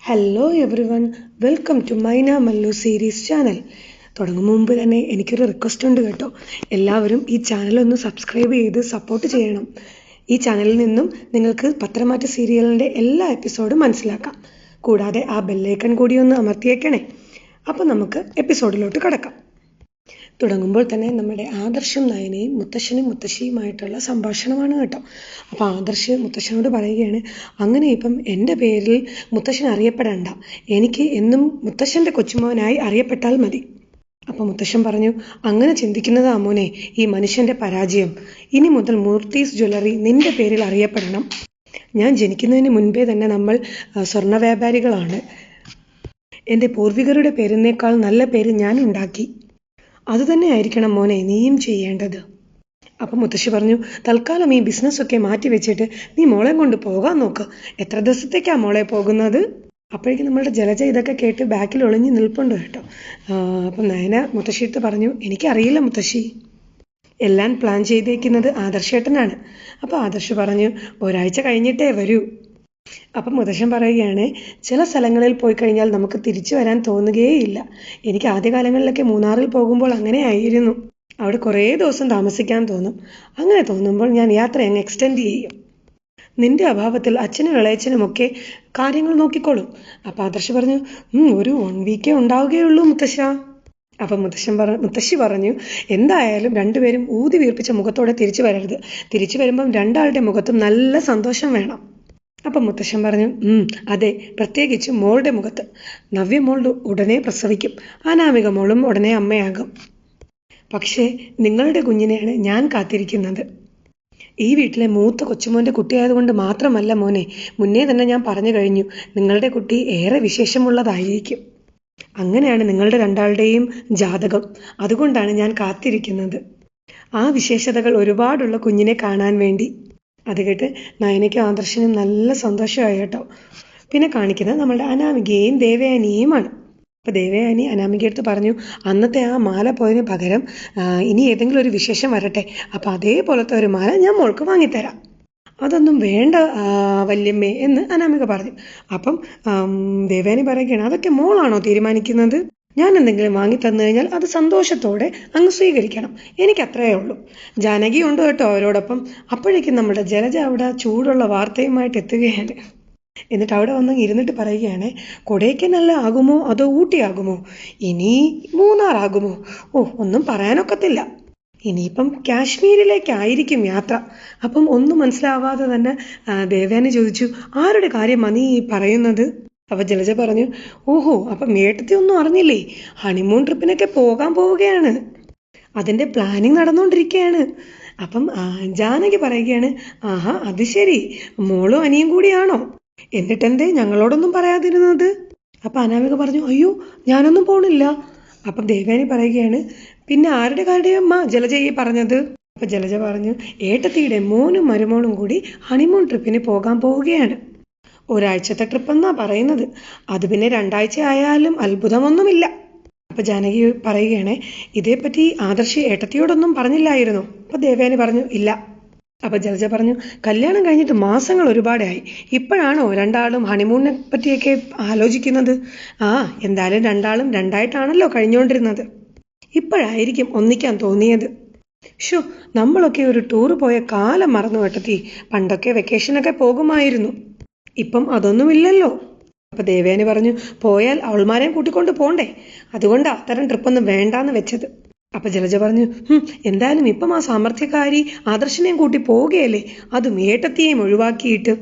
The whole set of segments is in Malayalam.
Hello every one welcome to Maina Mallu series channel തുടങ്ങും മുമ്പ് തന്നെ എനിക്കൊരു റിക്വസ്റ്റ് ഉണ്ട് കേട്ടോ. എല്ലാവരും ഈ ചാനൽ ഒന്ന് സബ്സ്ക്രൈബ് ചെയ്ത് സപ്പോർട്ട് ചെയ്യണം. ഈ ചാനലിൽ നിന്നും നിങ്ങൾക്ക് പത്രമാറ്റ സീരിയലിന്റെ എല്ലാ എപ്പിസോഡും മനസ്സിലാക്കാം. കൂടാതെ ആ ബെല്ലൈക്കൺ കൂടി ഒന്ന് അമർത്തിയേക്കണേ. അപ്പം നമുക്ക് എപ്പിസോഡിലോട്ട് കടക്കാം. തുടങ്ങുമ്പോൾ തന്നെ നമ്മുടെ ആദർശം നയനയും മുത്തശ്ശനും മുത്തശ്ശിയുമായിട്ടുള്ള സംഭാഷണമാണ് കേട്ടോ. അപ്പോൾ ആദർശ് മുത്തശ്ശനോട് പറയുകയാണ് അങ്ങനെ ഇപ്പം എന്റെ പേരിൽ മുത്തശ്ശൻ അറിയപ്പെടണ്ട. എനിക്ക് എന്നും മുത്തശ്ശന്റെ കൊച്ചുമോനായി അറിയപ്പെട്ടാൽ മതി. അപ്പം മുത്തശ്ശൻ പറഞ്ഞു അങ്ങനെ ചിന്തിക്കുന്നതാ മോനെ ഈ മനുഷ്യന്റെ പരാജയം. ഇനി മുതൽ മൂർത്തീസ് ജ്വല്ലറി നിന്റെ പേരിൽ അറിയപ്പെടണം. ഞാൻ ജനിക്കുന്നതിന് മുൻപേ തന്നെ നമ്മൾ സ്വർണ വ്യാപാരികളാണ്. എന്റെ പൂർവികരുടെ പേരിനേക്കാൾ നല്ല പേര് ഞാൻ ഉണ്ടാക്കി. അതുതന്നെ ആയിരിക്കണം മോനെ നീയും ചെയ്യേണ്ടത്. അപ്പം മുത്തശ്ശി പറഞ്ഞു തൽക്കാലം ഈ ബിസിനസ്സൊക്കെ മാറ്റി വെച്ചിട്ട് നീ മോളെ കൊണ്ട് പോകാൻ നോക്ക്. എത്ര ദിവസത്തേക്കാ മോളെ പോകുന്നത്? അപ്പോഴേക്കും നമ്മളുടെ ജലജ ഇതൊക്കെ കേട്ട് ബാക്കിൽ ഒളിഞ്ഞു നിൽപ്പുണ്ട് കേട്ടോ. അപ്പം നയന മുത്തശ്ശിയിട്ട് പറഞ്ഞു എനിക്കറിയില്ല മുത്തശ്ശി. എല്ലാം പ്ലാൻ ചെയ്തേക്കുന്നത് ആദർശേട്ടനാണ്. അപ്പോൾ ആദർശ് പറഞ്ഞു ഒരാഴ്ച കഴിഞ്ഞിട്ടേ വരൂ. അപ്പം മുതശൻ പറയുകയാണ് ചില സ്ഥലങ്ങളിൽ പോയി കഴിഞ്ഞാൽ നമുക്ക് തിരിച്ചു വരാൻ തോന്നുകയേയില്ല. എനിക്ക് ആദ്യകാലങ്ങളിലൊക്കെ മൂന്നാറിൽ പോകുമ്പോൾ അങ്ങനെ ആയിരുന്നു. അവിടെ കുറേ ദിവസം താമസിക്കാൻ തോന്നും. അങ്ങനെ തോന്നുമ്പോൾ ഞാൻ യാത്ര അങ്ങ് എക്സ്റ്റെൻഡ് ചെയ്യും. നിന്റെ അഭാവത്തിൽ അച്ഛനും ഇളയച്ചനുമൊക്കെ കാര്യങ്ങൾ നോക്കിക്കോളും. അപ്പം ആദർശ് പറഞ്ഞു "ഉം, ഒരു വൺ വീക്കേ ഉണ്ടാവുകയുള്ളൂ മുത്തശ്ശ. അപ്പം മുത്തശ്ശൻ പറ മുത്തശ്ശി പറഞ്ഞു എന്തായാലും രണ്ടുപേരും ഊതി വീർപ്പിച്ച മുഖത്തോടെ തിരിച്ചു വരരുത്. തിരിച്ചു വരുമ്പം രണ്ടാളുടെ മുഖത്തും നല്ല സന്തോഷം വേണം. അപ്പം മുത്തശ്ശൻ പറഞ്ഞു "ഉം, അതെ പ്രത്യേകിച്ച് മോളുടെ മുഖത്ത്. നവ്യ മോൾ ഉടനെ പ്രസവിക്കും. അനാമിക മോളും ഉടനെ അമ്മയാകും. പക്ഷേ നിങ്ങളുടെ കുഞ്ഞിനെയാണ് ഞാൻ കാത്തിരിക്കുന്നത്. ഈ വീട്ടിലെ മൂത്ത കൊച്ചുമോന്റെ കുട്ടിയായതുകൊണ്ട് മാത്രമല്ല മോനെ മുന്നേ തന്നെ ഞാൻ പറഞ്ഞു കഴിഞ്ഞു നിങ്ങളുടെ കുട്ടി ഏറെ വിശേഷമുള്ളതായിരിക്കും. അങ്ങനെയാണ് നിങ്ങളുടെ രണ്ടാളുടെയും ജാതകം. അതുകൊണ്ടാണ് ഞാൻ കാത്തിരിക്കുന്നത്. ആ വിശേഷതകൾ ഒരുപാടുള്ള കുഞ്ഞിനെ കാണാൻ വേണ്ടി. അത് കേട്ട് നയനയ്ക്കും ആദർശനും നല്ല സന്തോഷമായി കേട്ടോ. പിന്നെ കാണിക്കുന്നത് നമ്മളുടെ അനാമികയും ദേവയാനിയുമാണ്. അപ്പോൾ ദേവയാനി അനാമികയെടുത്ത് പറഞ്ഞു അന്നത്തെ ആ മാല പോയതിന് പകരം ഇനി ഏതെങ്കിലും ഒരു വിശേഷം വരട്ടെ. അപ്പോൾ അതേപോലത്തെ ഒരു മാല ഞാൻ മോൾക്ക് വാങ്ങിത്തരാം. അതൊന്നും വേണ്ട വല്യമ്മേ എന്ന് അനാമിക പറഞ്ഞു. അപ്പം ദേവയാനി പറയുകയാണ് അതൊക്കെ മോളാണോ തീരുമാനിക്കുന്നത്? ഞാൻ എന്തെങ്കിലും വാങ്ങി തന്നു കഴിഞ്ഞാൽ അത് സന്തോഷത്തോടെ അങ്ങ് സ്വീകരിക്കണം. എനിക്ക് അത്രയേ ഉള്ളൂ. ജാനകി ഉണ്ട് കേട്ടോ അവരോടൊപ്പം. അപ്പോഴേക്കും നമ്മുടെ ജലജ അവിടെ ചൂടുള്ള വാർത്തയുമായിട്ട് എത്തുകയാണ്. എന്നിട്ട് അവിടെ വന്ന് ഇരുന്നിട്ട് പറയുകയാണ് കൊടൈക്കനല്ല ആകുമോ അതോ ഊട്ടിയാകുമോ? ഇനി മൂന്നാറാകുമോ? ഓ ഒന്നും പറയാനൊക്കത്തില്ല. ഇനിയിപ്പം കാശ്മീരിലേക്കായിരിക്കും യാത്ര. അപ്പം ഒന്നും മനസ്സിലാവാതെ തന്നെ ദേവേനെ ചോദിച്ചു ആരുടെ കാര്യമാണ് നീ പറയുന്നത്? അപ്പൊ ജലജ പറഞ്ഞു ഓഹോ അപ്പൊ മേട്ടത്തി ഒന്നും അറിഞ്ഞില്ലേ? ഹണിമൂൺ ട്രിപ്പിനൊക്കെ പോകാൻ പോവുകയാണ്. അതിന്റെ പ്ലാനിങ് നടന്നുകൊണ്ടിരിക്കുകയാണ് അപ്പം ജാനകി പറയുകയാണ് ആഹാ അത് ശരി. മോളും അനിയും കൂടിയാണോ? എന്നിട്ടെന്തേ ഞങ്ങളോടൊന്നും പറയാതിരുന്നത്? അപ്പൊ അനാമിക പറഞ്ഞു അയ്യോ ഞാനൊന്നും പോണില്ല. അപ്പം ദേവയാനി പറയുകയാണ് പിന്നെ ആരുടെ കാര്യമാണ് അമ്മ ജലജയെ പറഞ്ഞത്? അപ്പൊ ജലജ പറഞ്ഞു ഏട്ടത്തിയുടെ മോനും മരുമോളും കൂടി ഹണിമൂൺ ട്രിപ്പിന് പോകാൻ പോവുകയാണ്. ഒരാഴ്ചത്തെ ട്രിപ്പെന്നാ പറയുന്നത്. അത് പിന്നെ രണ്ടാഴ്ച ആയാലും അത്ഭുതമൊന്നുമില്ല. അപ്പൊ ജാനകി പറയുകയാണ് ഇതേപ്പറ്റി ആദർശി ഏട്ടത്തിയോടൊന്നും പറഞ്ഞില്ലായിരുന്നു. അപ്പൊ ദേവയാനി പറഞ്ഞു ഇല്ല. അപ്പൊ ജലജ പറഞ്ഞു കല്യാണം കഴിഞ്ഞിട്ട് മാസങ്ങൾ ഒരുപാടായി. ഇപ്പോഴാണോ രണ്ടാളും ഹണിമൂണിനെ പറ്റിയൊക്കെ ആലോചിക്കുന്നത്? ആ എന്തായാലും രണ്ടാളും രണ്ടായിട്ടാണല്ലോ കഴിഞ്ഞുകൊണ്ടിരുന്നത് ഇപ്പോഴായിരിക്കും ഒന്നിക്കാൻ തോന്നിയത്. ഷോ നമ്മളൊക്കെ ഒരു ടൂർ പോയ കാലം മറന്നു വെട്ടത്തി പണ്ടൊക്കെ വെക്കേഷനൊക്കെ പോകുമായിരുന്നു. ഇപ്പം അതൊന്നുമില്ലല്ലോ. അപ്പൊ ദേവയാനി പറഞ്ഞു പോയാൽ അവൾമാരെയും കൂട്ടിക്കൊണ്ട് പോണ്ടേ. അതുകൊണ്ട് അത്തരം ട്രിപ്പൊന്നും വേണ്ടാന്ന് വെച്ചത്. അപ്പൊ ജലജ പറഞ്ഞു "ഹും, എന്തായാലും ഇപ്പം ആ സാമർഥ്യക്കാരി ആദർശനെയും കൂട്ടി പോവുകയല്ലേ? അതും ഏട്ടത്തിയെയും ഒഴിവാക്കിയിട്ട്.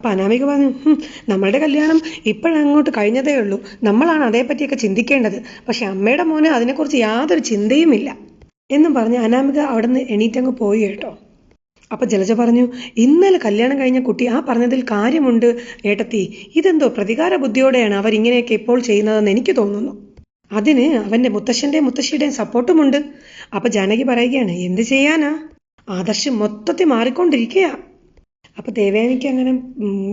അപ്പൊ അനാമിക പറഞ്ഞു "ഹും, നമ്മളുടെ കല്യാണം ഇപ്പോഴങ്ങോട്ട് കഴിഞ്ഞതേ ഉള്ളൂ. നമ്മളാണ് അതേപ്പറ്റിയൊക്കെ ചിന്തിക്കേണ്ടത്. പക്ഷെ അമ്മയുടെ മോന് അതിനെക്കുറിച്ച് യാതൊരു ചിന്തയുമില്ല. എന്നും പറഞ്ഞ് അനാമിക അവിടെ നിന്ന് എണീറ്റങ്ങ് പോയി കേട്ടോ. അപ്പൊ ജലജ പറഞ്ഞു ഇന്നലെ കല്യാണം കഴിഞ്ഞ കുട്ടി ആ പറഞ്ഞതിൽ കാര്യമുണ്ട് ഏട്ടത്തി. ഇതെന്തോ പ്രതികാര ബുദ്ധിയോടെയാണ് അവർ ഇങ്ങനെയൊക്കെ ഇപ്പോൾ ചെയ്യുന്നതെന്ന് എനിക്ക് തോന്നുന്നു. അതിന് അവന്റെ മുത്തശ്ശന്റെയും മുത്തശ്ശിയുടെയും സപ്പോർട്ടുമുണ്ട്. അപ്പൊ ജാനകി പറയുകയാണ് എന്ത് ചെയ്യാനാ? ആദർശം മൊത്തത്തിൽ മാറിക്കൊണ്ടിരിക്കുക അപ്പൊ ദേവയാനിക്ക് അങ്ങനെ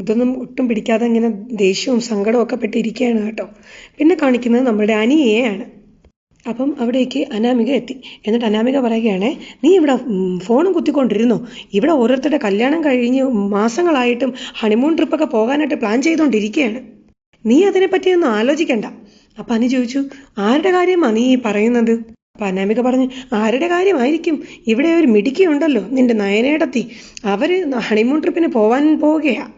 ഇതൊന്നും ഒട്ടും പിടിക്കാതെ ഇങ്ങനെ ദേഷ്യവും സങ്കടവും ഒക്കെ പെട്ടിരിക്കുകയാണ് കേട്ടോ. പിന്നെ കാണിക്കുന്നത് നമ്മുടെ അനിയയാണ്. അപ്പം അവിടേക്ക് അനാമിക എത്തി. എന്നിട്ട് അനാമിക പറയുകയാണേ നീ ഇവിടെ ഫോണും കുത്തിക്കൊണ്ടിരുന്നോ? ഇവിടെ ഓരോരുത്തരുടെ കല്യാണം കഴിഞ്ഞ് മാസങ്ങളായിട്ടും ഹണിമൂൺ ട്രിപ്പൊക്കെ പോകാനായിട്ട് പ്ലാൻ ചെയ്തുകൊണ്ടിരിക്കുകയാണ് നീ അതിനെപ്പറ്റി ഒന്നും ആലോചിക്കണ്ട. അപ്പൊ അനി ചോദിച്ചു ആരുടെ കാര്യമാണ് നീ പറയുന്നത്? അപ്പൊ അനാമിക പറഞ്ഞു ആരുടെ കാര്യമായിരിക്കും? ഇവിടെ ഒരു മിടുക്കിയുണ്ടല്ലോ നിന്റെ നയനേടത്തി. അവർ ഹണിമൂൺ ട്രിപ്പിന് പോവാൻ പോവുകയാണ്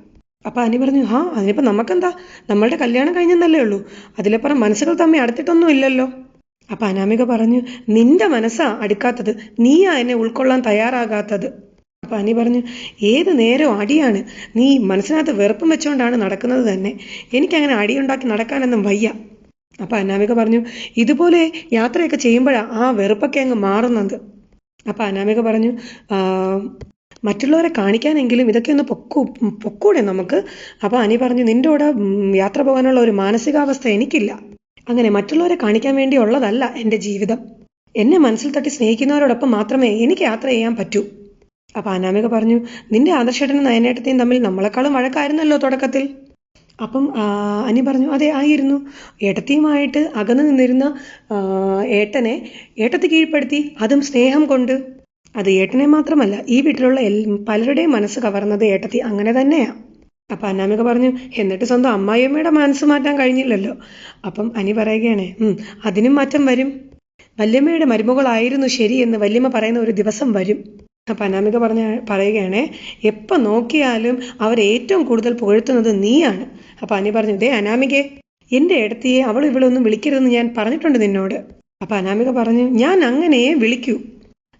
അപ്പൊ അനി പറഞ്ഞു ആ അതിനിപ്പോ നമുക്കെന്താ? നമ്മളുടെ കല്യാണം കഴിഞ്ഞെന്നല്ലേ ഉള്ളൂ. അതിലപ്പുറം മനസ്സുകൾ തമ്മിൽ അടുത്തിട്ടൊന്നും ഇല്ലല്ലോ. അപ്പൊ അനാമിക പറഞ്ഞു നിന്റെ മനസ്സാ അടുക്കാത്തത്. നീയാ എന്നെ ഉൾക്കൊള്ളാൻ തയ്യാറാകാത്തത്. അപ്പൊ അനി പറഞ്ഞു ഏത് നേരവും അടിയാണ്. നീ മനസ്സിനകത്ത് വെറുപ്പം വെച്ചുകൊണ്ടാണ് നടക്കുന്നത് തന്നെ. എനിക്കങ്ങനെ അടിയുണ്ടാക്കി നടക്കാനൊന്നും വയ്യ. അപ്പൊ അനാമിക പറഞ്ഞു ഇതുപോലെ യാത്രയൊക്കെ ചെയ്യുമ്പോഴാ ആ വെറുപ്പൊക്കെ അങ്ങ് മാറുന്നത്. അപ്പൊ അനാമിക പറഞ്ഞു മറ്റുള്ളവരെ കാണിക്കാനെങ്കിലും ഇതൊക്കെ ഒന്ന് പൊക്കൂ പൊക്കൂടെ നമുക്ക്. അപ്പൊ അനി പറഞ്ഞു നിന്റെ കൂടെ യാത്ര പോകാനുള്ള ഒരു മാനസികാവസ്ഥ എനിക്കില്ല. അങ്ങനെ മറ്റുള്ളവരെ കാണിക്കാൻ വേണ്ടിയുള്ളതല്ല എന്റെ ജീവിതം. എന്നെ മനസ്സിൽ തട്ടി സ്നേഹിക്കുന്നവരോടൊപ്പം മാത്രമേ എനിക്ക് യാത്ര ചെയ്യാൻ പറ്റൂ. അപ്പൊ അനാമിക പറഞ്ഞു നിന്റെ ആദർശേട്ടനും നയനേട്ടത്തെയും തമ്മിൽ നമ്മളെക്കാളും വഴക്കായിരുന്നല്ലോ തുടക്കത്തിൽ? അപ്പം അനി പറഞ്ഞു അതെ ആയിരുന്നു. ഏട്ടത്തിയുമായിട്ട് അകന്നു നിന്നിരുന്ന ഏട്ടനെ ഏട്ടത്തി കീഴ്പ്പെടുത്തി. അതും സ്നേഹം കൊണ്ട്. അത് ഏട്ടനെ മാത്രമല്ല ഈ വീട്ടിലുള്ള എൽ പലരുടെയും മനസ്സ് കവർന്നത് ഏട്ടത്തി അങ്ങനെ തന്നെയാ. അപ്പൊ അന്നാമിക പറഞ്ഞു എന്നിട്ട് സ്വന്തം അമ്മായിയമ്മയുടെ മനസ്സ് മാറ്റാൻ കഴിഞ്ഞില്ലല്ലോ. അപ്പം അനി പറയുകയാണ് അതിനും മാറ്റം വരും. വല്യമ്മയുടെ മരുമകളായിരുന്നു ശരി എന്ന് വല്യമ്മ പറയുന്ന ഒരു ദിവസം വരും. അപ്പൊ അനാമിക പറഞ്ഞ പറയുകയാണേ എപ്പൊ നോക്കിയാലും അവർ ഏറ്റവും കൂടുതൽ പുകഴ്ത്തുന്നത് നീയാണ്. അപ്പൊ അനി പറഞ്ഞു ദേ അനാമികെ എന്റെ ഇടത്തിയെ അവൾ ഇവളൊന്നും വിളിക്കരുതെന്ന് ഞാൻ പറഞ്ഞിട്ടുണ്ട് നിന്നോട്. അപ്പൊ അനാമിക പറഞ്ഞു ഞാൻ അങ്ങനെയേ വിളിക്കൂ.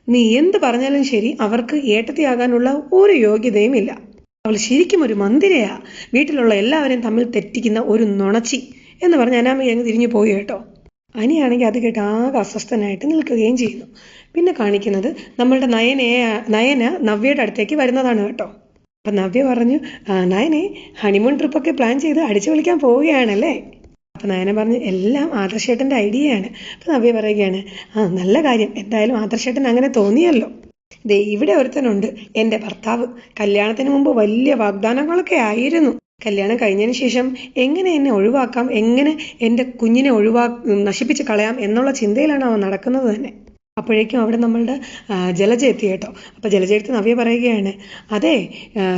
നീ എന്ത് പറഞ്ഞാലും ശരി അവർക്ക് ഏട്ടത്തിയാകാനുള്ള ഒരു യോഗ്യതയും ഇല്ല. അവൾ ശരിക്കും ഒരു മന്ദിരയാ. വീട്ടിലുള്ള എല്ലാവരെയും തമ്മിൽ തെറ്റിക്കുന്ന ഒരു നുണച്ചി എന്ന് പറഞ്ഞ് അനാമിക അങ്ങ് തിരിഞ്ഞു പോയി കേട്ടോ. അനിയാണെങ്കിൽ അത് കേട്ട് ആകെ അസ്വസ്ഥനായിട്ട് നിൽക്കുകയും ചെയ്യുന്നു. പിന്നെ കാണിക്കുന്നത് നമ്മളുടെ നയനയെ നയന നവ്യയുടെ അടുത്തേക്ക് വരുന്നതാണ് കേട്ടോ. അപ്പൊ നവ്യ പറഞ്ഞു "ആ, നയനെ ഹണിമൂൺ ട്രിപ്പൊക്കെ പ്ലാൻ ചെയ്ത് അടിച്ചു വിളിക്കാൻ പോവുകയാണല്ലേ? അപ്പൊ നയന പറഞ്ഞു എല്ലാം ആദർശേട്ടന്റെ ഐഡിയയാണ്. അപ്പൊ നവ്യ പറയുകയാണ് ആ നല്ല കാര്യം. എന്തായാലും ആദർശേട്ടൻ അങ്ങനെ തോന്നിയല്ലോ. ദേ ഇവിടെ ഒരുത്തനുണ്ട്. എന്റെ ഭർത്താവ് കല്യാണത്തിന് മുമ്പ് വലിയ വാഗ്ദാനങ്ങളൊക്കെ ആയിരുന്നു. കല്യാണം കഴിഞ്ഞതിന് ശേഷം എങ്ങനെ എന്നെ ഒഴിവാക്കാം? എങ്ങനെ എന്റെ കുഞ്ഞിനെ ഒഴിവാ നശിപ്പിച്ച് കളയാം എന്നുള്ള ചിന്തയിലാണ് അവൻ നടക്കുന്നത് തന്നെ. അപ്പോഴേക്കും അവിടെ നമ്മളുടെ ജലജ എത്തി കേട്ടോ. അപ്പോൾ ജലജയടുത്ത് നവ്യ പറയുകയാണ് അതെ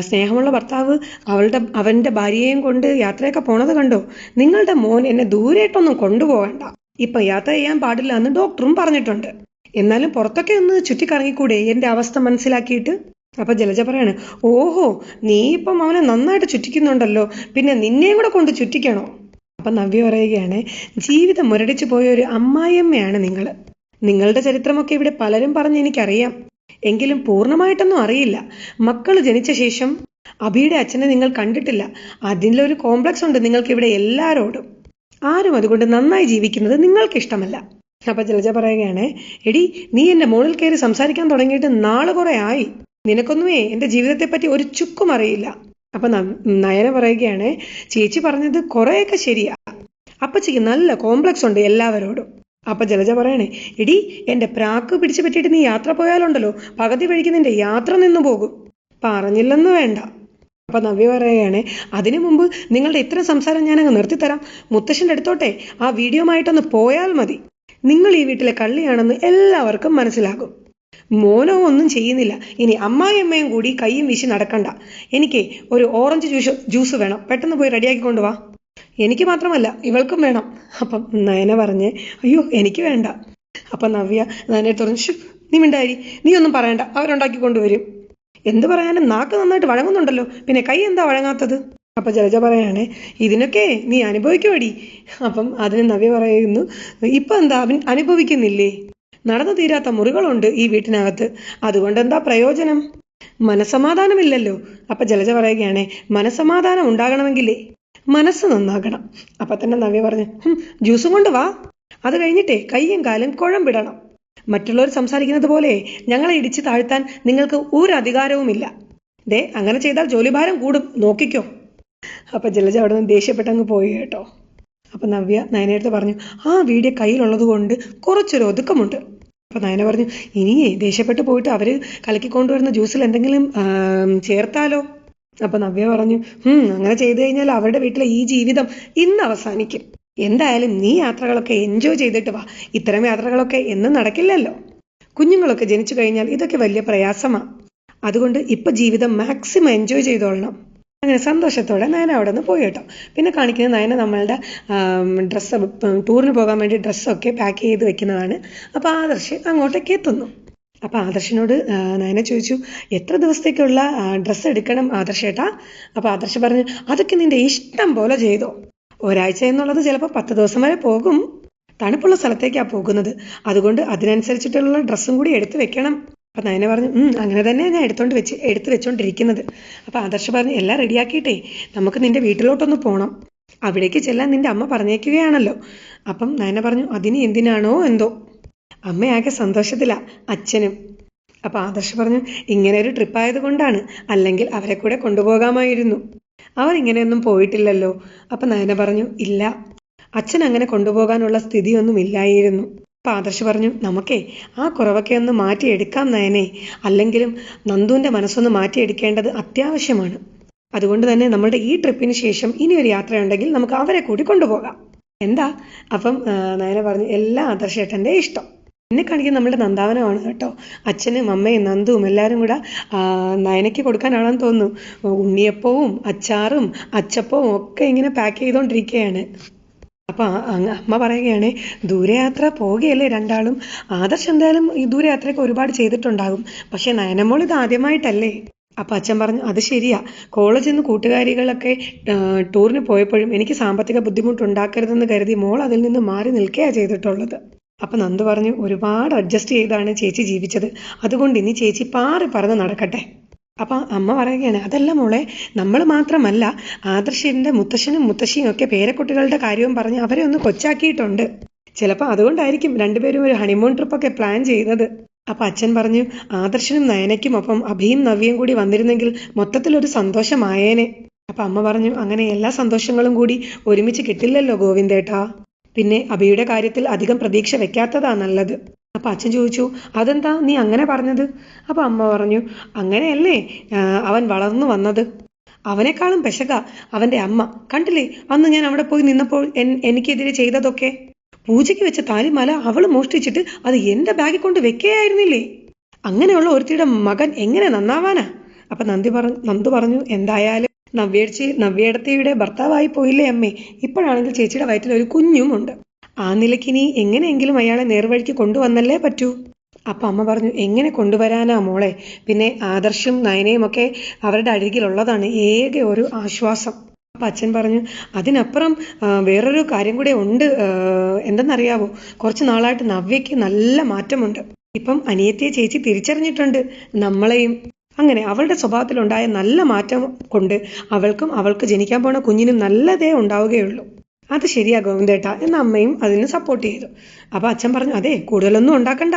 സ്നേഹമുള്ള ഭർത്താവ് അവളുടെ അവന്റെ ഭാര്യയെയും കൊണ്ട് യാത്രയൊക്കെ പോണത് കണ്ടോ. നിങ്ങളുടെ മോൻ എന്നെ ദൂരേട്ടൊന്നും കൊണ്ടുപോകണ്ട. ഇപ്പൊ യാത്ര ചെയ്യാൻ പാടില്ല എന്ന് ഡോക്ടറും പറഞ്ഞിട്ടുണ്ട്. എന്നാലും പുറത്തൊക്കെ ഒന്ന് ചുറ്റിക്കറങ്ങിക്കൂടെ? എന്റെ അവസ്ഥ മനസ്സിലാക്കിയിട്ട്? അപ്പൊ ജലജ പറയാണ് ഓഹോ നീ ഇപ്പം അവനെ നന്നായിട്ട് ചുറ്റിക്കുന്നുണ്ടല്ലോ. പിന്നെ നിന്നെയും കൂടെ കൊണ്ട് ചുറ്റിക്കണോ? അപ്പൊ നവ്യ പറയുകയാണ് ജീവിതം മുരടിച്ചു പോയ ഒരു അമ്മായിയമ്മയാണ് നിങ്ങൾ നിങ്ങളുടെ ചരിത്രമൊക്കെ ഇവിടെ പലരും പറഞ്ഞ് എനിക്കറിയാം. എങ്കിലും പൂർണമായിട്ടൊന്നും അറിയില്ല. മക്കൾ ജനിച്ച ശേഷം അഭിയുടെ അച്ഛനെ നിങ്ങൾ കണ്ടിട്ടില്ല. അതിലൊരു കോംപ്ലക്സ് ഉണ്ട് നിങ്ങൾക്ക് ഇവിടെ എല്ലാരോടും. ആരും അതുകൊണ്ട് നന്നായി ജീവിക്കുന്നത് നിങ്ങൾക്ക് ഇഷ്ടമല്ല അപ്പൊ ജലജ പറയുകയാണ് എടി നീ എന്റെ മുകളിൽ കയറി സംസാരിക്കാൻ തുടങ്ങിയിട്ട് നാളെ കുറെ ആയി. നിനക്കൊന്നുമേ എന്റെ ജീവിതത്തെ പറ്റി ഒരു ചുക്കും അറിയില്ല. അപ്പൊ നയന പറയുകയാണ് ചേച്ചി പറഞ്ഞത് കുറെയൊക്കെ ശരിയാ. അപ്പച്ചിക്ക് നല്ല കോംപ്ലക്സ് ഉണ്ട് എല്ലാവരോടും. അപ്പൊ ജലജ പറയണേ എടി എന്റെ പ്രാക്ക് പിടിച്ചു പറ്റിയിട്ട് നീ യാത്ര പോയാലുണ്ടല്ലോ പകുതി വഴിക്ക് നിന്റെ യാത്ര നിന്നു പോകും. പറഞ്ഞില്ലെന്ന് വേണ്ട. അപ്പൊ നവ്യ പറയുകയാണ് അതിനു മുമ്പ് നിങ്ങളുടെ ഇത്ര സംസാരം ഞാൻ അങ്ങ് നിർത്തിത്തരാം. മുത്തശ്ശന്റെ അടുത്തോട്ടെ ആ വീഡിയോ ആയിട്ടൊന്ന് പോയാൽ മതി. നിങ്ങൾ ഈ വീട്ടിലെ കള്ളിയാണെന്ന് എല്ലാവർക്കും മനസ്സിലാകും. മോനോ ഒന്നും ചെയ്യുന്നില്ല. ഇനി അമ്മായിയമ്മയും കൂടി കൈയും വീശി നടക്കണ്ട. എനിക്ക് ഒരു ഓറഞ്ച് ജ്യൂസ് ജ്യൂസ് വേണം. പെട്ടെന്ന് പോയി റെഡിയാക്കി കൊണ്ടുവാ എനിക്ക് മാത്രമല്ല ഇവൾക്കും വേണം. അപ്പം നയന പറഞ്ഞ് അയ്യോ എനിക്ക് വേണ്ട. അപ്പൊ നവ്യ നയനെ തുറന്നു "ശ്ശോ, നീ മിണ്ടായി നീ ഒന്നും പറയണ്ട. അവരുണ്ടാക്കി കൊണ്ടുവരും. എന്ത് പറയാനും നാക്ക് നന്നായിട്ട് വഴങ്ങുന്നുണ്ടല്ലോ. പിന്നെ കൈ എന്താ വഴങ്ങാത്തത്? അപ്പൊ ജലജ പറയാണ് ഇതിനൊക്കെ നീ അനുഭവിക്കോടി അപ്പം അതിന് നവ്യ പറയുന്നു ഇപ്പൊ എന്താ അവൻ അനുഭവിക്കുന്നില്ലേ? നടന്നു തീരാത്ത മുറികളുണ്ട് ഈ വീട്ടിനകത്ത്. അതുകൊണ്ട് എന്താ പ്രയോജനം? മനസമാധാനമില്ലല്ലോ അപ്പൊ ജലജ പറയുകയാണ് മനസമാധാനം ഉണ്ടാകണമെങ്കിലേ മനസ്സ് നന്നാകണം. അപ്പൊ തന്നെ നവ്യ പറഞ്ഞു "ഹും, ജ്യൂസും കൊണ്ട് വാ. അത് കഴിഞ്ഞിട്ടേ കയ്യും കാലും കുഴമ്പിടണം മറ്റുള്ളവർ സംസാരിക്കുന്നത് പോലെ ഞങ്ങളെ ഇടിച്ചു താഴ്ത്താൻ നിങ്ങൾക്ക് ഒരു അധികാരവുമില്ല. ദേ അങ്ങനെ ചെയ്താൽ ജോലിഭാരം കൂടും. നോക്കിക്കോ. അപ്പൊ ജലജ അവിടെ നിന്ന് ദേഷ്യപ്പെട്ടങ്ങ് പോയി കേട്ടോ. അപ്പൊ നവ്യ നയനടുത്ത് പറഞ്ഞു ആ വീഡിയോ കയ്യിലുള്ളത് കൊണ്ട് കുറച്ചൊരു ഒതുക്കമുണ്ട്. അപ്പൊ നയന പറഞ്ഞു ഇനിയേ ദേഷ്യപ്പെട്ട് പോയിട്ട് അവർ കലക്കിക്കൊണ്ടുവരുന്ന ജ്യൂസിൽ എന്തെങ്കിലും ചേർത്താലോ? അപ്പൊ നവ്യ പറഞ്ഞു അങ്ങനെ ചെയ്തു കഴിഞ്ഞാൽ അവരുടെ വീട്ടിലെ ഈ ജീവിതം ഇന്ന് അവസാനിക്കും. എന്തായാലും നീ യാത്രകളൊക്കെ എൻജോയ് ചെയ്തിട്ട് വാ. ഇത്തരം യാത്രകളൊക്കെ എന്നും നടക്കില്ലല്ലോ. കുഞ്ഞുങ്ങളൊക്കെ ജനിച്ചു കഴിഞ്ഞാൽ ഇതൊക്കെ വലിയ പ്രയാസമാണ് അതുകൊണ്ട് ഇപ്പൊ ജീവിതം മാക്സിമം എൻജോയ് ചെയ്തോളണം. അങ്ങനെ സന്തോഷത്തോടെ നയന അവിടെ നിന്ന് പോയി കേട്ടോ. പിന്നെ കാണിക്കുന്നത് നയന നമ്മളുടെ ഡ്രസ്സ് ടൂറിന് പോകാൻ വേണ്ടി ഡ്രസ്സൊക്കെ പാക്ക് ചെയ്ത് വെക്കുന്നതാണ്. അപ്പോൾ ആദർശ് അങ്ങോട്ടേക്ക് എത്തുന്നു. അപ്പോൾ ആദർശിനോട് നയന ചോദിച്ചു എത്ര ദിവസത്തേക്കുള്ള ഡ്രസ്സ് എടുക്കണം ആദർശേട്ടാ അപ്പോൾ ആദർശ് പറഞ്ഞു അതൊക്കെ നിന്റെ ഇഷ്ടം പോലെ ചെയ്തോ. ഒരാഴ്ച എന്നുള്ളത് ചിലപ്പോൾ പത്ത് ദിവസം വരെ പോകും. തണുപ്പുള്ള സ്ഥലത്തേക്കാണ് പോകുന്നത്. അതുകൊണ്ട് അതിനനുസരിച്ചിട്ടുള്ള ഡ്രസ്സും കൂടി എടുത്തു വെക്കണം. അപ്പം നയന പറഞ്ഞു "ഉം, അങ്ങനെ തന്നെ ഞാൻ എടുത്തോണ്ട് വെച്ച് എടുത്തു വെച്ചോണ്ടിരിക്കുന്നത്. അപ്പം ആദർശ പറഞ്ഞു എല്ലാം റെഡിയാക്കിയിട്ടേ നമുക്ക് നിന്റെ വീട്ടിലോട്ടൊന്ന് പോകണം അവിടേക്ക് ചെല്ലാൻ നിന്റെ അമ്മ പറഞ്ഞേക്കുകയാണല്ലോ. അപ്പം നയന പറഞ്ഞു അതിന് എന്തിനാണോ എന്തോ? അമ്മയാകെ സന്തോഷത്തിലാ അച്ഛനും. അപ്പം ആദർശ് പറഞ്ഞു ഇങ്ങനെ ഒരു ട്രിപ്പ് ആയതുകൊണ്ടാണ് അല്ലെങ്കിൽ അവരെ കൂടെ കൊണ്ടുപോകാമായിരുന്നു. അവർ ഇങ്ങനെയൊന്നും പോയിട്ടില്ലല്ലോ. അപ്പം നയന പറഞ്ഞു ഇല്ല. അച്ഛൻ അങ്ങനെ കൊണ്ടുപോകാനുള്ള സ്ഥിതിയൊന്നും ഇല്ലായിരുന്നു. അപ്പം പറഞ്ഞു നമുക്കേ ആ കുറവൊക്കെ ഒന്ന് മാറ്റിയെടുക്കാം നയനെ. അല്ലെങ്കിലും നന്ദുവിന്റെ മനസ്സൊന്ന് മാറ്റിയെടുക്കേണ്ടത് അത്യാവശ്യമാണ്. അതുകൊണ്ട് തന്നെ നമ്മുടെ ഈ ട്രിപ്പിന് ശേഷം ഇനി ഒരു യാത്രയുണ്ടെങ്കിൽ നമുക്ക് അവരെ കൂടി കൊണ്ടുപോകാം. എന്താ? അപ്പം നയന പറഞ്ഞു എല്ലാ ആദർശേട്ടന്റെ ഇഷ്ടം. എന്നെ കാണിക്കുന്ന നമ്മുടെ നന്ദാവനമാണ് കേട്ടോ. അച്ഛനും അമ്മയും നന്ദുവും എല്ലാവരും കൂടെ നയനയ്ക്ക് കൊടുക്കാനാണെന്ന് തോന്നുന്നു. ഉണ്ണിയപ്പവും അച്ചാറും അച്ചപ്പവും ഒക്കെ ഇങ്ങനെ പാക്ക് ചെയ്തുകൊണ്ടിരിക്കുകയാണ് അപ്പൊ ആ- അമ്മ പറയുകയാണ് ദൂരയാത്ര പോവുകയല്ലേ രണ്ടാളും? ആദർശ് എന്തായാലും ഈ ദൂരയാത്രയൊക്കെ ഒരുപാട് ചെയ്തിട്ടുണ്ടാകും. പക്ഷേ നയനമോൾ ഇത് ആദ്യമായിട്ടല്ലേ? അപ്പൊ അച്ഛൻ പറഞ്ഞു അത് ശരിയാ. കോളേജിൽ നിന്ന് കൂട്ടുകാരികളൊക്കെ ടൂറിന് പോയപ്പോഴും എനിക്ക് സാമ്പത്തിക ബുദ്ധിമുട്ടുണ്ടാക്കരുതെന്ന് കരുതി മോൾ അതിൽ നിന്ന് മാറി നിൽക്കുകയാണ് ചെയ്തിട്ടുള്ളത്. അപ്പൊ നന്ദു പറഞ്ഞു ഒരുപാട് അഡ്ജസ്റ്റ് ചെയ്താണ് ചേച്ചി ജീവിച്ചത്. അതുകൊണ്ട് ഇനി ചേച്ചി പാറി പറന്ന് നടക്കട്ടെ. അപ്പൊ അമ്മ പറയുകയാണ് അതല്ല മോളെ നമ്മൾ മാത്രമല്ല ആദർശിന്റെ മുത്തശ്ശനും മുത്തശ്ശിയും ഒക്കെ പേരക്കുട്ടികളുടെ കാര്യവും പറഞ്ഞ് അവരെ ഒന്ന് കൊച്ചാക്കിയിട്ടുണ്ട്. ചിലപ്പോൾ അതുകൊണ്ടായിരിക്കും രണ്ടുപേരും ഒരു ഹണിമൂൺ ട്രിപ്പൊക്കെ പ്ലാൻ ചെയ്തത് അപ്പൊ അച്ഛൻ പറഞ്ഞു ആദർശനും നയനയ്ക്കും ഒപ്പം അഭിയും നവ്യയും കൂടി വന്നിരുന്നെങ്കിൽ മൊത്തത്തിലൊരു സന്തോഷമായേനെ. അപ്പൊ അമ്മ പറഞ്ഞു അങ്ങനെ എല്ലാ സന്തോഷങ്ങളും കൂടി ഒരുമിച്ച് കിട്ടില്ലല്ലോ ഗോവിന്ദേട്ടാ. പിന്നെ അഭിയുടെ കാര്യത്തിൽ അധികം പ്രതീക്ഷ വെക്കാത്തതാ നല്ലത്. അപ്പൊ അച്ഛൻ ചോദിച്ചു അതെന്താ നീ അങ്ങനെ പറഞ്ഞത്? അപ്പൊ അമ്മ പറഞ്ഞു അങ്ങനെയല്ലേ അവൻ വളർന്നു വന്നത്. അവനേക്കാളും പെശക അവന്റെ അമ്മ. കണ്ടില്ലേ അന്ന് ഞാൻ അവിടെ പോയി നിന്നപ്പോൾ എനിക്കെതിരെ ചെയ്തതൊക്കെ? പൂജയ്ക്ക് വെച്ച താലിമാല അവൾ മോഷ്ടിച്ചിട്ട് അത് എന്റെ ബാഗിൽ കൊണ്ട് വെക്കുകയായിരുന്നില്ലേ? അങ്ങനെയുള്ള ഒരുത്തിയുടെ മകൻ എങ്ങനെ നന്നാവാനാ? അപ്പൊ നന്ദി പറഞ്ഞു നന്ദു പറഞ്ഞു എന്തായാലും നവ്യേച്ചി നവ്യേടത്തിയുടെ ഭർത്താവായി പോയില്ലേ അമ്മേ? ഇപ്പോഴാണെങ്കിൽ ചേച്ചിയുടെ വയറ്റിൽ ഒരു കുഞ്ഞും ഉണ്ട് ആ നിലയ്ക്കിനി എങ്ങനെയെങ്കിലും അയാളെ നേർവഴിക്ക് കൊണ്ടുവന്നല്ലേ പറ്റൂ? അപ്പൊ അമ്മ പറഞ്ഞു എങ്ങനെ കൊണ്ടുവരാനാ മോളെ? പിന്നെ ആദർശും നയനയും ഒക്കെ അവരുടെ അഴുകിലുള്ളതാണ് ഏക ഒരു ആശ്വാസം. അപ്പൊ അച്ഛൻ പറഞ്ഞു അതിനപ്പുറം വേറൊരു കാര്യം കൂടെ ഉണ്ട് എന്തെന്നറിയാവോ? കുറച്ച് നാളായിട്ട് നവ്യയ്ക്ക് നല്ല മാറ്റമുണ്ട്. ഇപ്പം അനിയത്തിയെ ചേച്ചി തിരിച്ചറിഞ്ഞിട്ടുണ്ട് നമ്മളെയും. അങ്ങനെ അവളുടെ സ്വഭാവത്തിലുണ്ടായ നല്ല മാറ്റം കൊണ്ട് അവൾക്കും അവൾക്ക് ജനിക്കാൻ പോണ കുഞ്ഞിനും നല്ലതേ ഉണ്ടാവുകയുള്ളൂ. അത് ശരിയാ ഗോവിന്ദേട്ട എന്ന അമ്മയും അതിന് സപ്പോർട്ട് ചെയ്തു. അപ്പൊ അച്ഛൻ പറഞ്ഞു അതെ കൂടുതലൊന്നും ഉണ്ടാക്കണ്ട.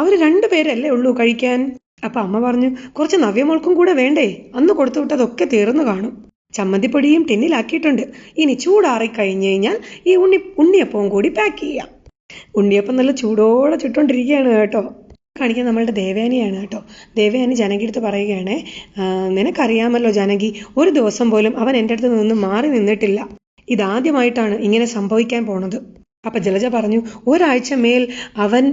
അവർ രണ്ടുപേരല്ലേ ഉള്ളൂ കഴിക്കാൻ. അപ്പൊ അമ്മ പറഞ്ഞു കുറച്ച് നവ്യമോൾക്കും കൂടെ വേണ്ടേ? അന്ന് കൊടുത്തു വിട്ടതൊക്കെ തീർന്നു കാണും. ചമ്മന്തിപ്പൊടിയും ടിന്നിലാക്കിയിട്ടുണ്ട്. ഇനി ചൂടാറി കഴിഞ്ഞു കഴിഞ്ഞാൽ ഈ ഉണ്ണി ഉണ്ണിയപ്പവും കൂടി പാക്ക് ചെയ്യാം. ഉണ്ണിയപ്പം നല്ല ചൂടോടെ ചുട്ടോണ്ടിരിക്കുകയാണ് കേട്ടോ. കാണിക്കാൻ നമ്മളുടെ ദേവയാനിയാണ് കേട്ടോ. ദേവയാനി ജനകി അടുത്ത് പറയുകയാണ് നിനക്കറിയാമല്ലോ ജനകി ഒരു ദിവസം പോലും അവൻ എന്റെ അടുത്ത് നിന്ന് മാറി നിന്നിട്ടില്ല. ഇതാദ്യമായിട്ടാണ് ഇങ്ങനെ സംഭവിക്കാൻ പോണത്. അപ്പൊ ജലജ പറഞ്ഞു ഒരാഴ്ച മേൽ അവൻ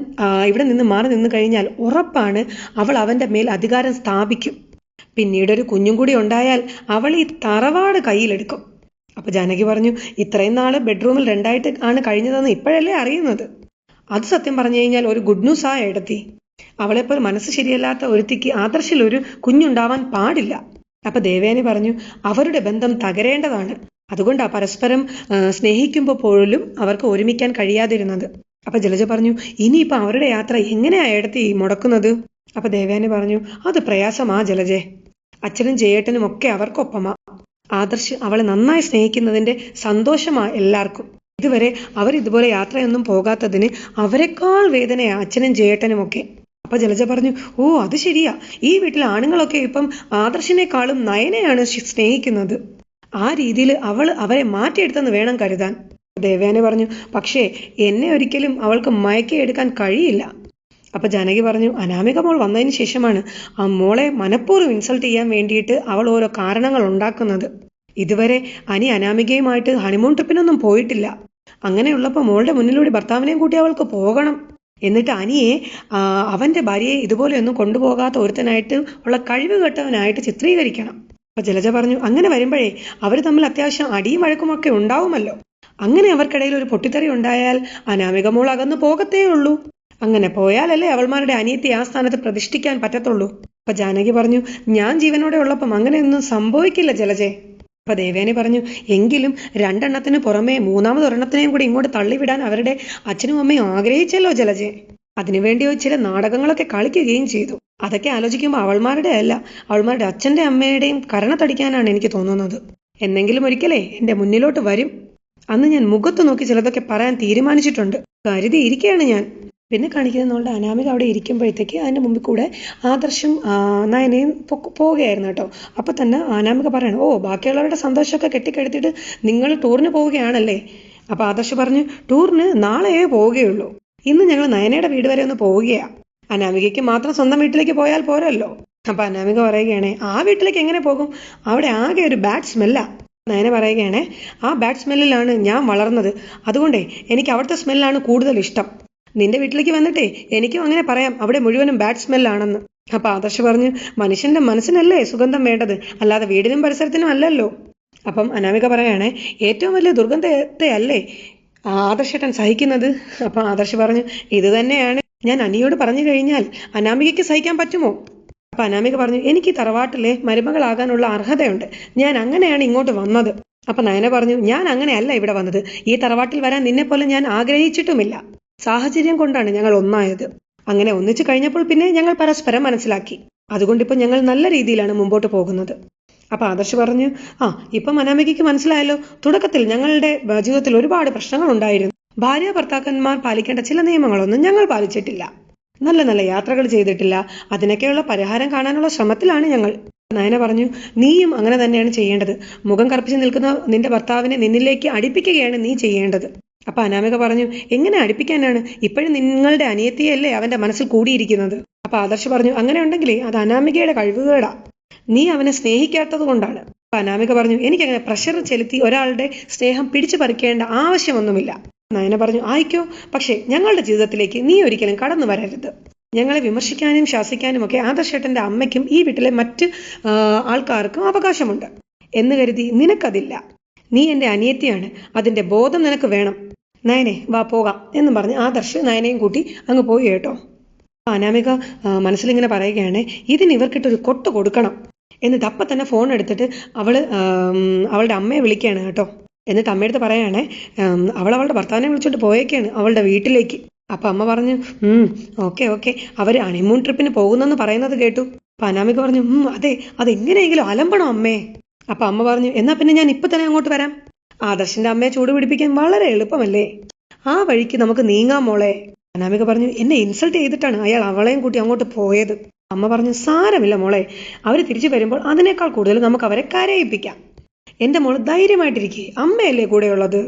ഇവിടെ നിന്ന് മാറി നിന്ന് കഴിഞ്ഞാൽ ഉറപ്പാണ് അവൾ അവന്റെ മേൽ അധികാരം സ്ഥാപിക്കും. പിന്നീട് ഒരു കുഞ്ഞും കൂടി ഉണ്ടായാൽ അവൾ ഈ തറവാട് കയ്യിലെടുക്കും. അപ്പൊ ജാനകി പറഞ്ഞു ഇത്രയും നാൾ ബെഡ്റൂമിൽ രണ്ടായിട്ട് ആണ് കഴിഞ്ഞതെന്ന് ഇപ്പോഴല്ലേ അറിയുന്നത്? അത് സത്യം പറഞ്ഞു കഴിഞ്ഞാൽ ഒരു ഗുഡ് ന്യൂസ് ആ എടുത്തി. അവളെപ്പോൾ മനസ്സ് ശരിയല്ലാത്ത ഒരുത്തിക്ക് ആദർശിൽ ഒരു കുഞ്ഞുണ്ടാവാൻ പാടില്ല. അപ്പൊ ദേവേനി പറഞ്ഞു അവരുടെ ബന്ധം തകരേണ്ടതാണ്. അതുകൊണ്ടാ പരസ്പരം സ്നേഹിക്കുമ്പോൾ പോലും അവർക്ക് ഒരുമിക്കാൻ കഴിയാതിരുന്നത്. അപ്പൊ ജലജ പറഞ്ഞു ഇനിയിപ്പോ അവരുടെ യാത്ര എങ്ങനെയാ എടത്തി മുടക്കുന്നത്? അപ്പൊ ദേവയാനി പറഞ്ഞു അത് പ്രയാസമാ ജലജെ. അച്ഛനും ജയേട്ടനും ഒക്കെ അവർക്കൊപ്പമാ. ആദർശ് അവളെ നന്നായി സ്നേഹിക്കുന്നതിന്റെ സന്തോഷമാ എല്ലാവർക്കും ഇതുവരെ അവർ ഇതുപോലെ യാത്രയൊന്നും പോകാത്തതിന് അവരെക്കാൾ വേദനയാ അച്ഛനും ജയേട്ടനും ഒക്കെ. അപ്പൊ ജലജ പറഞ്ഞു ഓ അത് ശരിയാ. ഈ വീട്ടിലെ ആണുങ്ങളൊക്കെ ഇപ്പം ആദർശിനേക്കാളും നയനെയാണ് സ്നേഹിക്കുന്നത്. ആ രീതിയിൽ അവൾ അവരെ മാറ്റിയെടുത്തെന്ന് വേണം കരുതാൻ. ദേവയാനി പറഞ്ഞു പക്ഷേ എന്നെ ഒരിക്കലും അവൾക്ക് മയക്കിയെടുക്കാൻ കഴിയില്ല. അപ്പൊ ജാനകി പറഞ്ഞു അനാമിക മോൾ വന്നതിന് ശേഷമാണ് ആ മോളെ മനഃപൂർവം ഇൻസൾട്ട് ചെയ്യാൻ വേണ്ടിയിട്ട് അവൾ ഓരോ കാരണങ്ങൾ ഉണ്ടാക്കുന്നത്. ഇതുവരെ അനി അനാമികയുമായിട്ട് ഹണിമൂൺ ട്രിപ്പിനൊന്നും പോയിട്ടില്ല. അങ്ങനെയുള്ളപ്പോൾ മോളുടെ മുന്നിലൂടെ ഭർത്താവിനെയും കൂട്ടി അവൾക്ക് പോകണം. എന്നിട്ട് അനിയെ അവന്റെ ഭാര്യയെ ഇതുപോലെയൊന്നും കൊണ്ടുപോകാത്ത ഒരുത്തനായിട്ട് ഉള്ള കഴിവ് കെട്ടവനായിട്ട് ചിത്രീകരിക്കണം. അപ്പൊ ജലജ പറഞ്ഞു അങ്ങനെ വരുമ്പോഴേ അവർ തമ്മിൽ അത്യാവശ്യം അടിയും വഴക്കുമൊക്കെ ഉണ്ടാവുമല്ലോ. അങ്ങനെ അവർക്കിടയിൽ ഒരു പൊട്ടിത്തെറി ഉണ്ടായാൽ അനാമിക മോൾ അകന്നു പോകത്തേ ഉള്ളൂ. അങ്ങനെ പോയാലല്ലേ അവൾമാരുടെ അനിയത്തി ആ സ്ഥാനത്ത് പ്രതിഷ്ഠിക്കാൻ പറ്റത്തുള്ളൂ. അപ്പൊ ജാനകി പറഞ്ഞു ഞാൻ ജീവനോടെ ഉള്ളപ്പം അങ്ങനെയൊന്നും സംഭവിക്കില്ല ജലജെ. അപ്പൊ ദേവേനി പറഞ്ഞു എങ്കിലും രണ്ടെണ്ണത്തിന് പുറമെ മൂന്നാമത് ഒരെണ്ണത്തിനെയും കൂടി ഇങ്ങോട്ട് തള്ളിവിടാൻ അവരുടെ അച്ഛനും അമ്മയും ആഗ്രഹിച്ചല്ലോ ജലജെ. അതിനുവേണ്ടി ചില നാടകങ്ങളൊക്കെ കളിക്കുകയും ചെയ്തു. അതൊക്കെ ആലോചിക്കുമ്പോൾ അവൾമാരുടെ അല്ല അവൾമാരുടെ അച്ഛന്റെ അമ്മയുടെയും കരണത്തടിക്കാനാണ് എനിക്ക് തോന്നുന്നത്. എന്നെങ്കിലും ഒരിക്കലേ എന്റെ മുന്നിലോട്ട് വരും. അന്ന് ഞാൻ മുഖത്ത് നോക്കി ചിലതൊക്കെ പറയാൻ തീരുമാനിച്ചിട്ടുണ്ട്. കരുതി ഇരിക്കുകയാണ് ഞാൻ. പിന്നെ കാണിക്കുന്നവളുടെ അനാമിക അവിടെ ഇരിക്കുമ്പോഴത്തേക്ക് അതിന്റെ മുമ്പിൽ കൂടെ ആദർശം നയനയും പോവുകയായിരുന്നു കേട്ടോ. അപ്പൊ തന്നെ അനാമിക പറയണം ഓ ബാക്കിയുള്ളവരുടെ സന്തോഷമൊക്കെ കെട്ടിക്കെടുത്തിട്ട് നിങ്ങൾ ടൂറിന് പോവുകയാണല്ലേ? അപ്പൊ ആദർശ് പറഞ്ഞു ടൂറിന് നാളെയേ പോവുകയുള്ളൂ. ഇന്ന് ഞങ്ങൾ നയനയുടെ വീട് വരെ ഒന്ന് പോവുകയാ. അനാമികയ്ക്ക് മാത്രം സ്വന്തം വീട്ടിലേക്ക് പോയാൽ പോരല്ലോ. അപ്പൊ അനാമിക പറയുകയാണെ ആ വീട്ടിലേക്ക് എങ്ങനെ പോകും? അവിടെ ആകെ ഒരു ബാഡ് സ്മെല്ലാ നയന പറയുകയാണെ ആ ബാഡ് സ്മെല്ലിലാണ് ഞാൻ വളർന്നത്. അതുകൊണ്ടേ എനിക്ക് അവിടുത്തെ സ്മെല്ലാണ് കൂടുതൽ ഇഷ്ടം. നിന്റെ വീട്ടിലേക്ക് വന്നിട്ടേ എനിക്കും അങ്ങനെ പറയാം. അവിടെ മുഴുവനും ബാഡ് സ്മെല്ലാണെന്ന് അപ്പൊ ആദർശ് പറഞ്ഞു മനുഷ്യന്റെ മനസ്സിനല്ലേ സുഗന്ധം വേണ്ടത്? അല്ലാതെ വീടിനും പരിസരത്തിനും അല്ലല്ലോ. അപ്പം അനാമിക പറയുകയാണെ ഏറ്റവും വലിയ ദുർഗന്ധത്തെ അല്ലേ ആദർശേട്ടൻ സഹിക്കുന്നത്? അപ്പൊ ആദർശ് പറഞ്ഞു ഇത് തന്നെയാണ്. ഞാൻ അനിയോട് പറഞ്ഞു കഴിഞ്ഞാൽ അനാമികയ്ക്ക് സഹിക്കാൻ പറ്റുമോ? അപ്പൊ അനാമിക പറഞ്ഞു എനിക്ക് തറവാട്ടിലെ മരുമകളാകാനുള്ള അർഹതയുണ്ട്. ഞാൻ അങ്ങനെയാണ് ഇങ്ങോട്ട് വന്നത്. അപ്പൊ നയന പറഞ്ഞു ഞാൻ അങ്ങനെയല്ല ഇവിടെ വന്നത്. ഈ തറവാട്ടിൽ വരാൻ നിന്നെ പോലെ ഞാൻ ആഗ്രഹിച്ചിട്ടുമില്ല. സാഹചര്യം കൊണ്ടാണ് ഞങ്ങൾ ഒന്നായത്. അങ്ങനെ ഒന്നിച്ചു കഴിഞ്ഞപ്പോൾ പിന്നെ ഞങ്ങൾ പരസ്പരം മനസ്സിലാക്കി. അതുകൊണ്ടിപ്പോ ഞങ്ങൾ നല്ല രീതിയിലാണ് മുമ്പോട്ട് പോകുന്നത്. അപ്പൊ ആദർശ് പറഞ്ഞു ആ ഇപ്പം അനാമികയ്ക്ക് മനസ്സിലായല്ലോ തുടക്കത്തിൽ ഞങ്ങളുടെ ജീവിതത്തിൽ ഒരുപാട് പ്രശ്നങ്ങൾ ഉണ്ടായിരുന്നു. ഭാര്യ ഭർത്താക്കന്മാർ പാലിക്കേണ്ട ചില നിയമങ്ങളൊന്നും ഞങ്ങൾ പാലിച്ചിട്ടില്ല. നല്ല നല്ല യാത്രകൾ ചെയ്തിട്ടില്ല. അതിനൊക്കെയുള്ള പരിഹാരം കാണാനുള്ള ശ്രമത്തിലാണ് ഞങ്ങൾ. നയന പറഞ്ഞു നീയും അങ്ങനെ തന്നെയാണ് ചെയ്യേണ്ടത്. മുഖം കറുപ്പിച്ച് നിൽക്കുന്ന നിന്റെ ഭർത്താവിനെ നിന്നിലേക്ക് അടുപ്പിക്കുകയാണ് നീ ചെയ്യേണ്ടത്. അപ്പൊ അനാമിക പറഞ്ഞു എങ്ങനെ അടുപ്പിക്കാനാണ്? ഇപ്പോഴും നിങ്ങളുടെ അനിയത്തിയല്ലേ അവന്റെ മനസ്സിൽ കൂടിയിരിക്കുന്നത്. അപ്പൊ ആദർശ് പറഞ്ഞു അങ്ങനെ ഉണ്ടെങ്കിലേ അത് അനാമികയുടെ കഴിവുകേടാ. നീ അവനെ സ്നേഹിക്കാത്തത് കൊണ്ടാണ്. അപ്പൊ അനാമിക പറഞ്ഞു എനിക്കങ്ങനെ പ്രഷർ ചെലുത്തി ഒരാളുടെ സ്നേഹം പിടിച്ചു പറിക്കേണ്ട ആവശ്യമൊന്നുമില്ല. നയന പറഞ്ഞു ആയിക്കോ പക്ഷേ ഞങ്ങളുടെ ജീവിതത്തിലേക്ക് നീ ഒരിക്കലും കടന്നു വരരുത്. ഞങ്ങളെ വിമർശിക്കാനും ശാസിക്കാനും ഒക്കെ ആദർശേട്ടന്റെ അമ്മയ്ക്കും ഈ വീട്ടിലെ മറ്റ് ആൾക്കാർക്കും അവകാശമുണ്ട്. എന്ന് കരുതി നിനക്കതില്ല. നീ എന്റെ അനിയത്തിയാണ്. അതിന്റെ ബോധം നിനക്ക് വേണം. നയനെ വാ പോകാം എന്ന് പറഞ്ഞ് ആദർശ് നയനയും കൂട്ടി അങ്ങ് പോയി കേട്ടോ. അനാമിക മനസ്സിലിങ്ങനെ പറയുകയാണ് ഇതിന് ഇവർക്കിട്ടൊരു കൊട്ട് കൊടുക്കണം. എന്നിട്ട് അപ്പൊ തന്നെ ഫോൺ എടുത്തിട്ട് അവൾ അവളുടെ അമ്മയെ വിളിക്കുകയാണ് കേട്ടോ. എന്നിട്ട് അമ്മയടുത്ത് പറയാണേ അവൾ അവളുടെ ഭർത്താവിനെ വിളിച്ചോണ്ട് പോയേക്കാണ് അവളുടെ വീട്ടിലേക്ക്. അപ്പൊ അമ്മ പറഞ്ഞു ഓക്കെ ഓക്കെ. അവർ ഹണിമൂൺ ട്രിപ്പിന് പോകുന്നെന്ന് പറയുന്നത് കേട്ടു. അപ്പൊ അനാമിക പറഞ്ഞു അതെ അതെങ്ങനെയെങ്കിലും അലമ്പണം അമ്മേ? അപ്പൊ അമ്മ പറഞ്ഞു എന്നാ പിന്നെ ഞാൻ ഇപ്പൊ തന്നെ അങ്ങോട്ട് വരാം. ആദർശിന്റെ അമ്മയെ ചൂട് പിടിപ്പിക്കാൻ വളരെ എളുപ്പമല്ലേ? ആ വഴിക്ക് നമുക്ക് നീങ്ങാം മോളെ. അനാമിക പറഞ്ഞു എന്നെ ഇൻസൾട്ട് ചെയ്തിട്ടാണ് അയാൾ അവളെയും കൂട്ടി അങ്ങോട്ട് പോയത്. അമ്മ പറഞ്ഞു സാരമില്ല മോളെ. അവർ തിരിച്ചു വരുമ്പോൾ അതിനേക്കാൾ കൂടുതൽ നമുക്ക് അവരെ കരയിപ്പിക്കാം. എന്റെ മോൾ ധൈര്യമായിട്ടിരിക്കെ. അമ്മയല്ലേ കൂടെയുള്ളത്?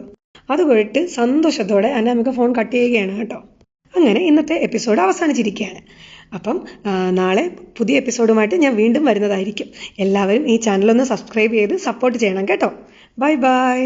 അത് കേട്ട് സന്തോഷത്തോടെ അനാമിക ഫോൺ കട്ട് ചെയ്യുകയാണ് കേട്ടോ. അങ്ങനെ ഇന്നത്തെ എപ്പിസോഡ് അവസാനിച്ചിരിക്കുകയാണ്. അപ്പം നാളെ പുതിയ എപ്പിസോഡുമായിട്ട് ഞാൻ വീണ്ടും വരുന്നതായിരിക്കും. എല്ലാവരും ഈ ചാനലൊന്ന് സബ്സ്ക്രൈബ് ചെയ്ത് സപ്പോർട്ട് ചെയ്യണം കേട്ടോ. Bye bye.